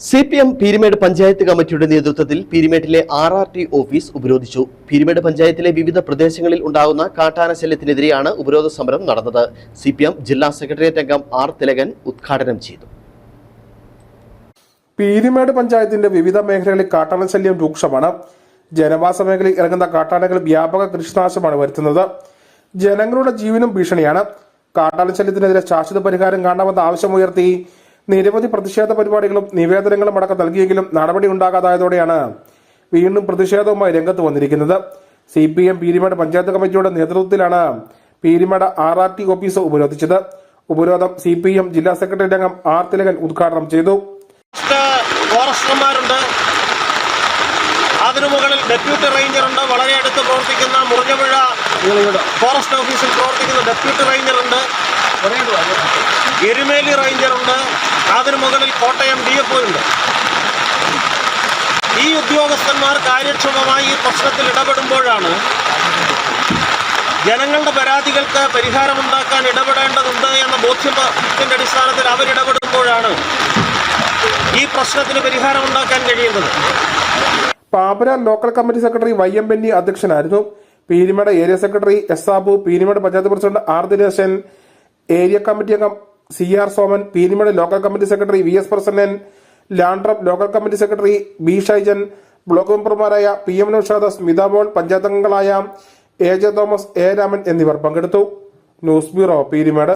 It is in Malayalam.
C P M Peermade panchayat കമ്മിറ്റിയുടെ നേതൃത്വത്തിൽ പീരിമേട്ടിലെ ആർ ആർ ടി ഓഫീസ് ഉപരോധിച്ചു. പീരിമേട് പഞ്ചായത്തിലെ വിവിധ പ്രദേശങ്ങളിൽ ഉണ്ടാകുന്ന കാട്ടാന ശല്യത്തിനെതിരെയാണ് ഉപരോധ സമരം നടന്നത്. സി പി എം ജില്ലാ സെക്രട്ടേറിയറ്റ് അംഗം ആർ തിലകൻ ഉദ്ഘാടനം ചെയ്തു. പീരിമേട് പഞ്ചായത്തിന്റെ വിവിധ മേഖലകളിൽ കാട്ടാന ശല്യം രൂക്ഷമാണ്. ജനവാസ മേഖലയിൽ ഇറങ്ങുന്ന കാട്ടാനകൾ വ്യാപക കൃഷിനാശമാണ് വരുത്തുന്നത്. ജനങ്ങളുടെ ജീവനും ഭീഷണിയാണ്. കാട്ടാന ശല്യത്തിനെതിരെ ശാശ്വത പരിഹാരം കാണണമെന്ന ആവശ്യമുയർത്തി നിരവധി പ്രതിഷേധ പരിപാടികളും നിവേദനങ്ങളും അടക്കം നൽകിയെങ്കിലും നടപടി ഉണ്ടാകാതായതോടെയാണ് വീണ്ടും പ്രതിഷേധവുമായി രംഗത്ത് വന്നിരിക്കുന്നത്. C P M Peermade panchayat കമ്മിറ്റിയുടെ നേതൃത്വത്തിലാണ് Peermade R R T office ഉപരോധിച്ചത്. ഉപരോധം സി പി എം ജില്ലാ സെക്രട്ടറി അംഗം ആർ തിലകൻ ഉദ്ഘാടനം ചെയ്തു. അതിനു മുകളിൽ ഡെപ്യൂട്ടി റേഞ്ചറുണ്ട്. വളരെ അടുത്ത് പ്രവർത്തിക്കുന്ന മുറിഞ്ഞപുഴ ഫോറസ്റ്റ് ഓഫീസിൽ പ്രവർത്തിക്കുന്ന ഡെപ്യൂട്ടി റേഞ്ചറുണ്ട്. എരുമേലി റേഞ്ചറുണ്ട്. മുകളിൽ കോട്ടയം ഡി എഫ് ഉണ്ട്. ഈ ഉദ്യോഗസ്ഥന്മാർ കാര്യക്ഷമമായി ഈ പ്രശ്നത്തിൽ ഇടപെടുമ്പോഴാണ് ജനങ്ങളുടെ പരാതികൾക്ക് പരിഹാരമുണ്ടാക്കാൻ ഇടപെടേണ്ടതുണ്ട് എന്ന ബോധ്യത്തിന്റെ അടിസ്ഥാനത്തിൽ അവരിടപെടുമ്പോഴാണ് ഈ പ്രശ്നത്തിന് പരിഹാരമുണ്ടാക്കാൻ കഴിയുന്നത്. Pappara local committee secretary Y M Benny അധ്യക്ഷനായിരുന്നു. Peermade area secretary S Abu Peermade panchayat president R Dineshan area committee അംഗം C R Soman Peermade local committee secretary V S Prasannan Landrum local committee secretary B Shaijan block മെമ്പർമാരായ പി എം നൌഷാദ് സ്മിത ബോൾ അംഗങ്ങളായ A J Thomas A Raman എന്നിവർ പങ്കെടുത്തു. News bureau Peermade